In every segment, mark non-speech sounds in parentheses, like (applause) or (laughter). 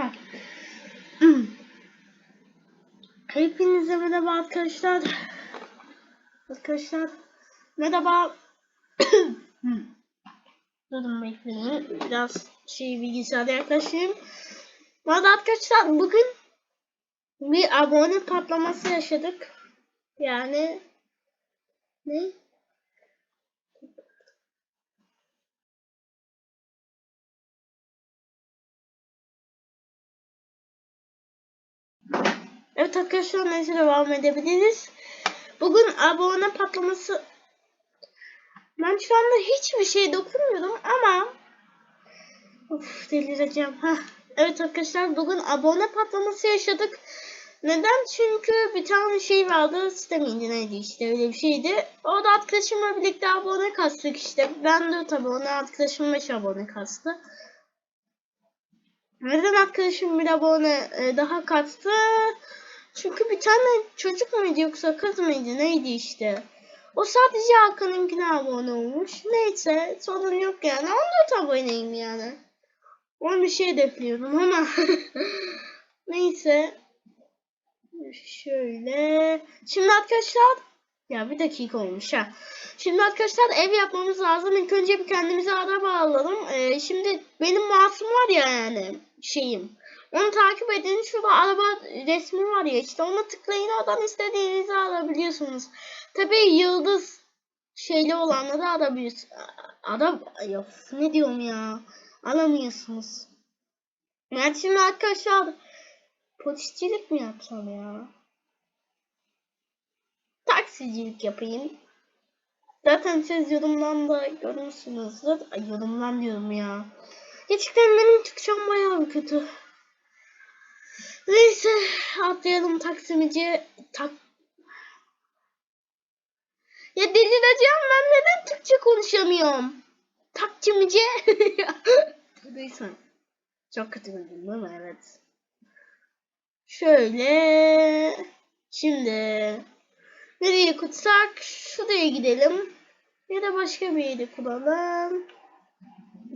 (clears throat) Hepinize merhaba arkadaşlar. Arkadaşlar merhaba. (clears throat) Durun bekleyin. Biraz şey bilgisayarda yaklaşayım. Bu arkadaşlar bugün bir abone patlaması yaşadık. Yani ne? Evet arkadaşlar neyse devam edebiliriz. Bugün abone patlaması ben şu anda hiçbir şey dokunmuyorum ama of delireceğim. Heh. Evet arkadaşlar bugün abone patlaması yaşadık. Neden? Çünkü bir tane şey vardı. Sistem neydi işte öyle bir şeydi. O da arkadaşımla birlikte abone kastık işte. Ben de tabii ona arkadaşım 5 abone kastı. Neden arkadaşım bir abone e, daha kastı? Çünkü bir tane çocuk muydu yoksa kız mıydı neydi işte. O sadece Hakan'ınkine abone olmuş. Neyse sorun yok yani. 14 aboneyim yani. Onu bir şey hedefliyorum ama. (laughs) Neyse. Şöyle. Şimdi arkadaşlar. Ya bir dakika olmuş ha. Şimdi arkadaşlar ev yapmamız lazım. İlk önce bir kendimize araba alalım. Ee, şimdi benim masum var ya yani şeyim. Onu takip edin. Şurada araba resmi var ya işte ona tıklayın oradan istediğinizi alabiliyorsunuz. Tabii yıldız şeyli olanları alabiliyorsunuz. Adam yok ne diyorum ya. Alamıyorsunuz. Ben şimdi arkadaşlar polisçilik mi yapsam ya? Taksicilik yapayım. Zaten siz yorumdan da görmüşsünüzdür. Ay yorumdan diyorum ya. Gerçekten benim Türkçem bayağı kötü. Neyse atlayalım taksimici. Tak ya delireceğim ben neden Türkçe konuşamıyorum? Takçimici. (laughs) Neyse. Çok kötü bildin değil mi? Evet. Şöyle. Şimdi. Nereye kutsak? Şuraya gidelim. Ya da başka bir yere kuralım.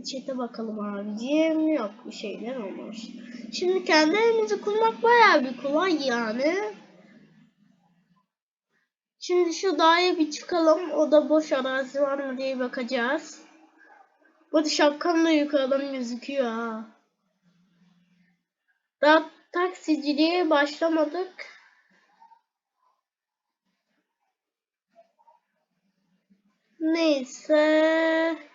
Çete bakalım abicim. Yok bir şeyler olmuş. Şimdi kendi evimizi kurmak bayağı bir kolay yani. Şimdi şu dağa bir çıkalım. O da boş arazi var mı diye bakacağız. Bu da yukarıdan gözüküyor ha. Daha taksiciliğe başlamadık. Neyse.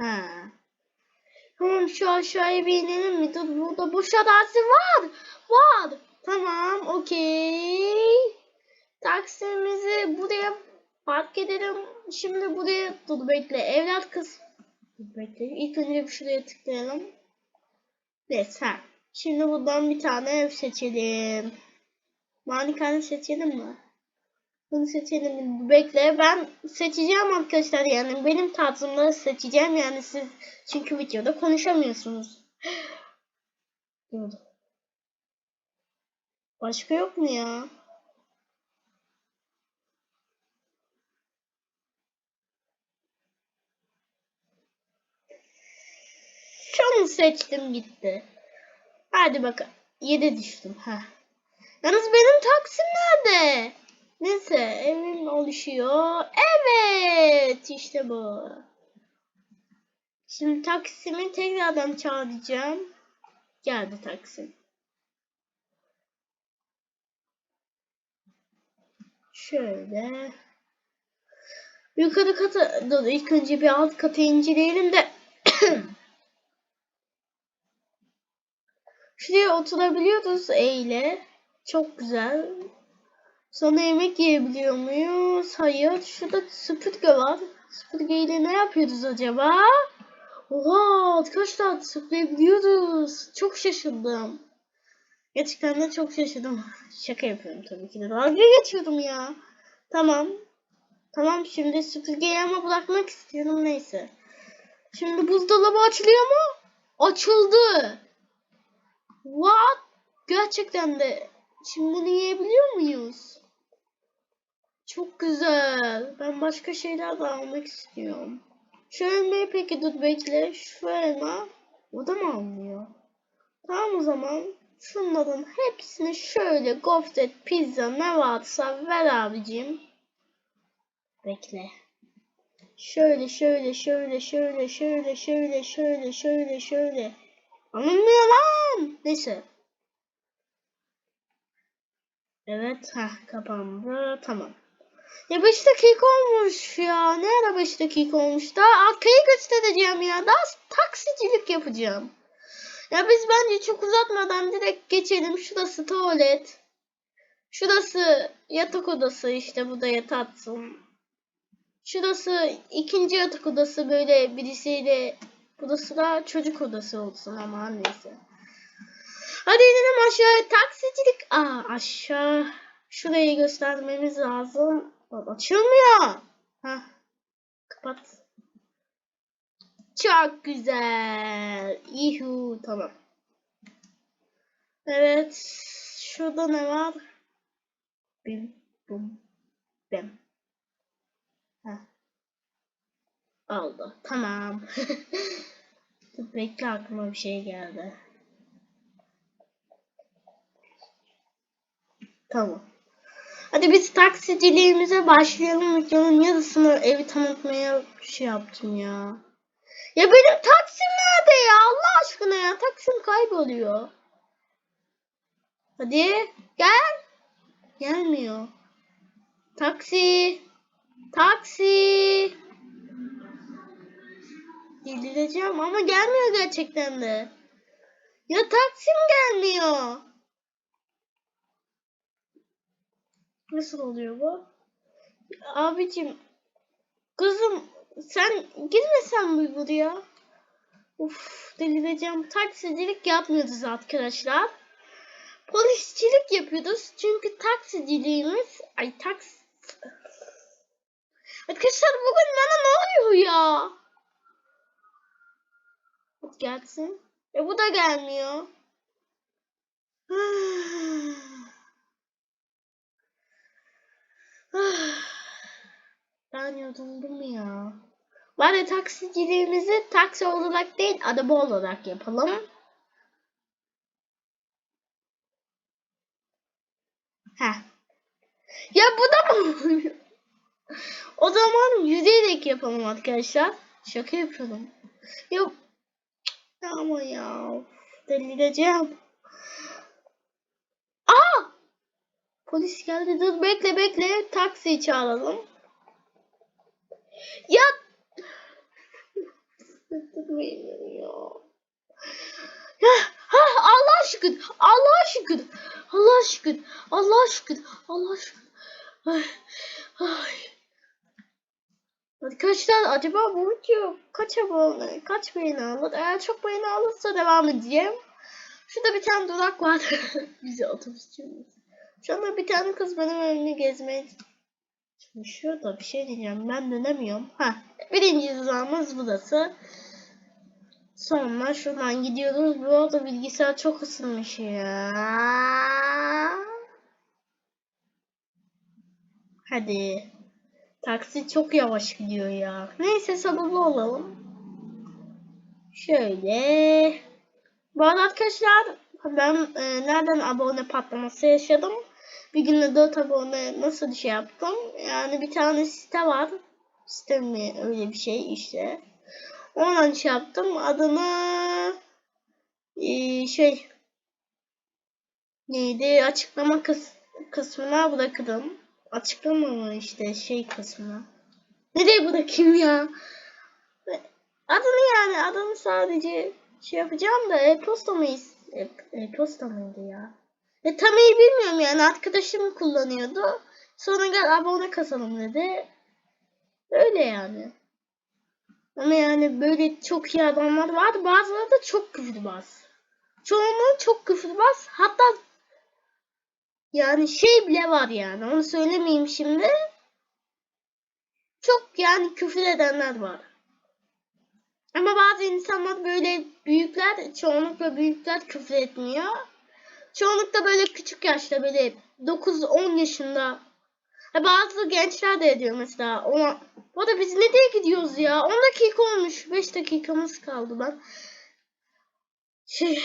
Ha. Tamam şu aşağıya bir inelim mi? Dur burada boş arazi var. Var. Tamam okey. Taksimizi buraya park edelim. Şimdi buraya dur bekle. Evlat kız. Bekle. İlk önce şuraya tıklayalım. Neyse. Ha. Şimdi buradan bir tane ev seçelim. Malikane seçelim mi? Bunu seçelim. Bekle ben seçeceğim arkadaşlar yani benim tarzımda seçeceğim yani siz çünkü videoda konuşamıyorsunuz. (gasps) Başka yok mu ya? Şunu seçtim gitti. Hadi bakalım. 7 düştüm. ha. Yalnız benim taksim nerede? Neyse evim oluşuyor. Evet işte bu. Şimdi taksimi tekrardan çağıracağım. Geldi taksim. Şöyle. Yukarı kata dur ilk önce bir alt kata inceleyelim de (coughs) Şuraya oturabiliyoruz eyle. Çok güzel. Sonra yemek yiyebiliyor muyuz? Hayır. Şurada süpürge var. Süpürge ile ne yapıyoruz acaba? Oha arkadaşlar süpürebiliyoruz. Çok şaşırdım. Gerçekten de çok şaşırdım. Şaka yapıyorum tabii ki de. Dalga geçiyordum ya. Tamam. Tamam şimdi süpürgeyi ama bırakmak istiyorum neyse. Şimdi buzdolabı açılıyor mu? Açıldı. What? Gerçekten de. Şimdi bunu yiyebiliyor muyuz? Çok güzel. Ben başka şeyler de almak istiyorum. Şu elmayı peki dur bekle. Şu elma. O da mı almıyor? Tamam o zaman. Şunların hepsini şöyle gofret, pizza ne varsa ver abicim. Bekle. Şöyle şöyle şöyle şöyle şöyle şöyle şöyle şöyle şöyle. Alınmıyor lan. Neyse. Evet. ha kapandı. Tamam. Ya 5 dakika olmuş ya. Ne ara 5 dakika olmuş? Daha arkayı göstereceğim ya. Daha taksicilik yapacağım. Ya biz bence çok uzatmadan direkt geçelim. Şurası tuvalet. Şurası yatak odası işte bu da yataksın. Şurası ikinci yatak odası böyle birisiyle burası da çocuk odası olsun ama neyse. Hadi inelim aşağı. Taksicilik. Aa aşağı. Şurayı göstermemiz lazım. Bak, Açılmıyor. Hah. Kapat. Çok güzel. Yuhu tamam. Evet. Şurada ne var? Bim bum bim. Heh. Oldu. Tamam. (laughs) Bekle aklıma bir şey geldi. Tamam. Hadi biz taksiciliğimize başlayalım. Videonun yarısını evi tanıtmaya şey yaptım ya. Ya benim taksim nerede ya? Allah aşkına ya. Taksim kayboluyor. Hadi gel. Gelmiyor. Taksi. Taksi. Delireceğim ama gelmiyor gerçekten de. Ya taksim gelmiyor. Nasıl oluyor bu? Abicim. Kızım sen girmesen mi buraya? Uf delireceğim. Taksicilik yapmıyoruz arkadaşlar. Polisçilik yapıyoruz. Çünkü taksiciliğimiz... Ay taks... Arkadaşlar bugün bana ne oluyor ya? Gelsin. E bu da gelmiyor. (sighs) (sighs) Ben yoruldum ya. Bari taksiciliğimizi taksi olarak değil araba olarak yapalım. Heh. Ya bu da mı? O zaman yürüyerek yapalım arkadaşlar. Şaka yapıyorum. Yok. Ama ya. Delireceğim. Aa! Polis geldi. Dur bekle bekle. Taksiyi çağıralım. Ya. Ya. Ha, Allah şükür. Allah şükür. Allah şükür. Allah şükür. Allah şükür. Ay, ay. Arkadaşlar acaba bu video kaç abone, kaç beğeni alır? Eğer çok beğeni alırsa devam edeceğim. Şurada bir tane durak var. (laughs) Bize otobüsçümüz. Şu anda bir tane kız benim önümü gezmeye çalışıyor da bir şey diyeceğim. Ben dönemiyorum. Ha, birinci durağımız burası. Sonra şuradan gidiyoruz. Bu arada bilgisayar çok ısınmış ya. Hadi. Taksi çok yavaş gidiyor ya. Neyse sabırlı olalım. Şöyle. Bu arada arkadaşlar ben e, nereden abone patlaması yaşadım. Bir günde 4 abone nasıl şey yaptım. Yani bir tane site var. Site mi öyle bir şey işte. Ondan şey yaptım. Adını e, şey neydi açıklama kıs kısmına bırakırım. Açıklama mı işte şey kısmına. Nereye bırakayım ya? Adını yani adını sadece şey yapacağım da e-posta mı e- e-posta mıydı ya? E tam iyi bilmiyorum yani arkadaşım kullanıyordu. Sonra gel abone kasalım dedi. Öyle yani. Ama yani böyle çok iyi adamlar var. Bazıları da çok küfürbaz. Çoğunluğu çok küfürbaz. Hatta yani şey bile var yani. Onu söylemeyeyim şimdi. Çok yani küfür edenler var. Ama bazı insanlar böyle büyükler, çoğunlukla büyükler küfür etmiyor. Çoğunlukla böyle küçük yaşta böyle 9-10 yaşında Ha, bazı gençler de ediyor mesela. Ona... Bu arada biz ne diye gidiyoruz ya? 10 dakika olmuş. 5 dakikamız kaldı ben. Şey... (coughs)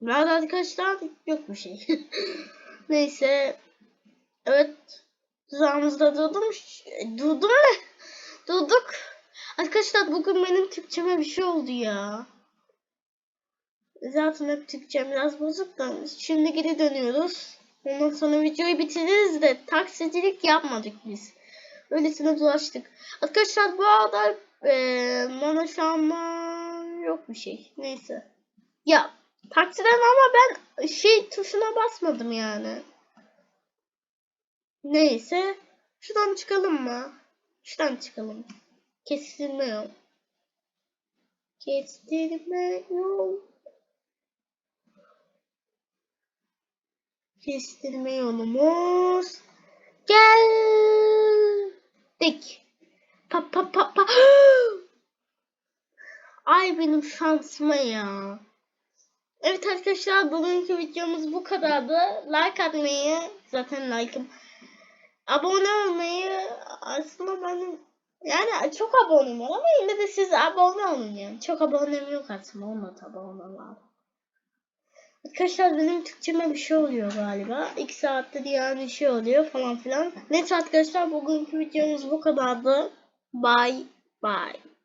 Nerede arkadaşlar? Yok bir şey. (laughs) Neyse. Evet. Tuzağımızda durdum. Durdum ne? Durduk. Arkadaşlar bugün benim Türkçeme bir şey oldu ya. Zaten hep Türkçem biraz bozuk da. Şimdi geri dönüyoruz. Ondan sonra videoyu bitiririz de taksicilik yapmadık biz. Öylesine dolaştık. Arkadaşlar bu arada eee bana şu anda yok bir şey. Neyse. Ya taksiden ama ben şey tuşuna basmadım yani. Neyse. Şuradan çıkalım mı? Şuradan çıkalım. Kestirme yol. Kestirme yol. Kestirme yolumuz. Geldik. Pa pa pa pa. (gasps) Ay benim şansıma ya. Evet arkadaşlar bugünkü videomuz bu kadardı. Like atmayı zaten like'ım. Abone olmayı aslında benim yani çok abonem var ama yine de siz abone olun yani. Çok abonem yok aslında. Tabi abone var. Arkadaşlar benim Türkçeme bir şey oluyor galiba. İki saattir yani bir şey oluyor falan filan. Neyse arkadaşlar bugünkü videomuz bu kadardı. Bye bye.